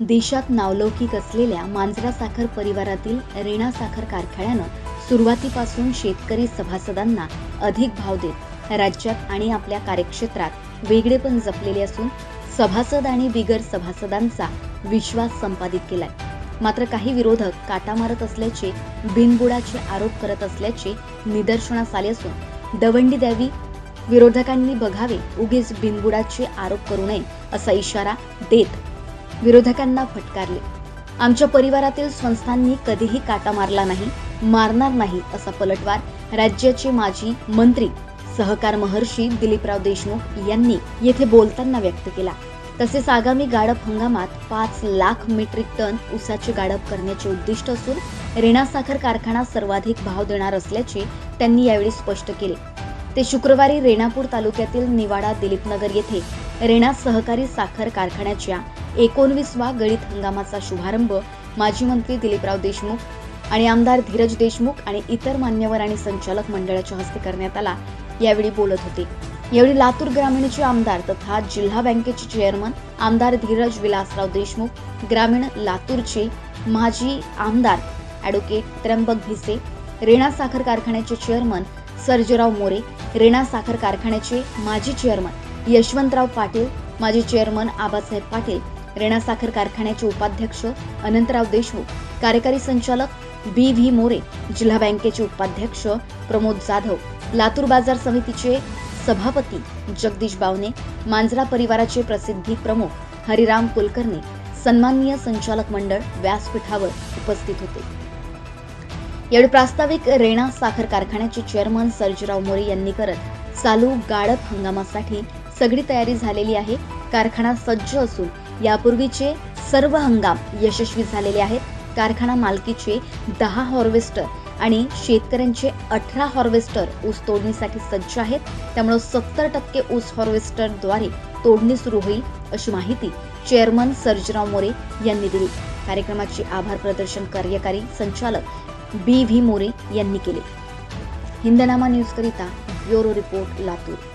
देशात नावलौकिक असलेल्या मांजरा साखर परिवारातील रेणा साखर कारखान्यानं सुरुवातीपासून शेतकरी सभासदांना अधिक भाव देत राज्यात आणि आपल्या कार्यक्षेत्रात वेगळेपण जपलेले असून सभासद आणि बिगर सभासदांचा विश्वास संपादित केलाय. मात्र काही विरोधक काटा मारत असल्याचे बिनबुडाचे आरोप करत असल्याचे निदर्शनास आले असून दवंडी द्यावी विरोधकांनी बघावे उगीच बिनबुडाचे आरोप करू नये असा इशारा देत विरोधकांना फटकारले. आमच्या परिवारातील संस्थांनी कधीही काटा मारला नाही मारणार नाही असा पलटवार राज्याचे माजी मंत्री सहकार महर्षी दिलीपराव देशमुख यांनी येथे बोलताना व्यक्त केला. तसेच आगामी गाडप हंगामात पाच लाख मेट्रिक टन ऊसाचे गाडप करण्याचे उद्दिष्ट असून रेणा साखर कारखाना सर्वाधिक भाव देणार असल्याचे त्यांनी यावेळी स्पष्ट केले. ते शुक्रवारी रेणापूर तालुक्यातील निवाडा दिलीपनगर येथे रेणा सहकारी साखर कारखान्याच्या एकोणवीसवा गळीत हंगामाचा शुभारंभ माजी मंत्री दिलीपराव देशमुख आणि आमदार धीरज देशमुख आणि इतर मान्यवर आणि संचालक मंडळाच्या हस्ते करण्यात आला यावेळी बोलत होते. यावेळी लातूर ग्रामीणचे आमदार तथा जिल्हा बँकेचे चेअरमन आमदार धीरज विलासराव देशमुख ग्रामीण लातूरचे माजी आमदार ॲडव्होकेट त्र्यंबक भिसे रेणा साखर कारखान्याचे चेअरमन सर्जेराव मोरे रेणा साखर कारखान्याचे माजी चेअरमन यशवंतराव पाटील माजी चेअरमन आबासाहेब पाटील रेणा साखर कारखान्याचे उपाध्यक्ष अनंतराव देशमुख कार्यकारी संचालक बी व्ही मोरे जिल्हा बँकेचे उपाध्यक्ष प्रमोद जाधव लातूर बाजार समितीचे सभापती जगदीश बावने मांजरा परिवाराचे प्रसिद्धी प्रमुख हरिराम कुलकर्णी सन्माननीय संचालक मंडळ व्यासपीठावर उपस्थित होते. यावेळी प्रास्ताविक रेणा साखर कारखान्याचे चेअरमन सर्जीराव मोरे यांनी करत चालू गाळप हंगामासाठी सगळी तयारी झालेली आहे. कारखाना सज्ज असून यापूर्वीचे सर्व हंगाम यशस्वी झालेले आहेत. कारखाना मालकीचे दहा हॉर्वेस्टर आणि शेतकऱ्यांचे अठरा हॉर्वेस्टर ऊस तोडणीसाठी सज्ज आहेत. त्यामुळे सत्तर टक्के ऊस हॉर्वेस्टरद्वारे तोडणी सुरू होईल अशी माहिती चेअरमन सर्जराव मोरे यांनी दिली. कार्यक्रमाचे आभार प्रदर्शन कार्यकारी संचालक बी व्ही मोरे यांनी केले. हिंदनामा न्यूजकरिता ब्युरो रिपोर्ट लातूर.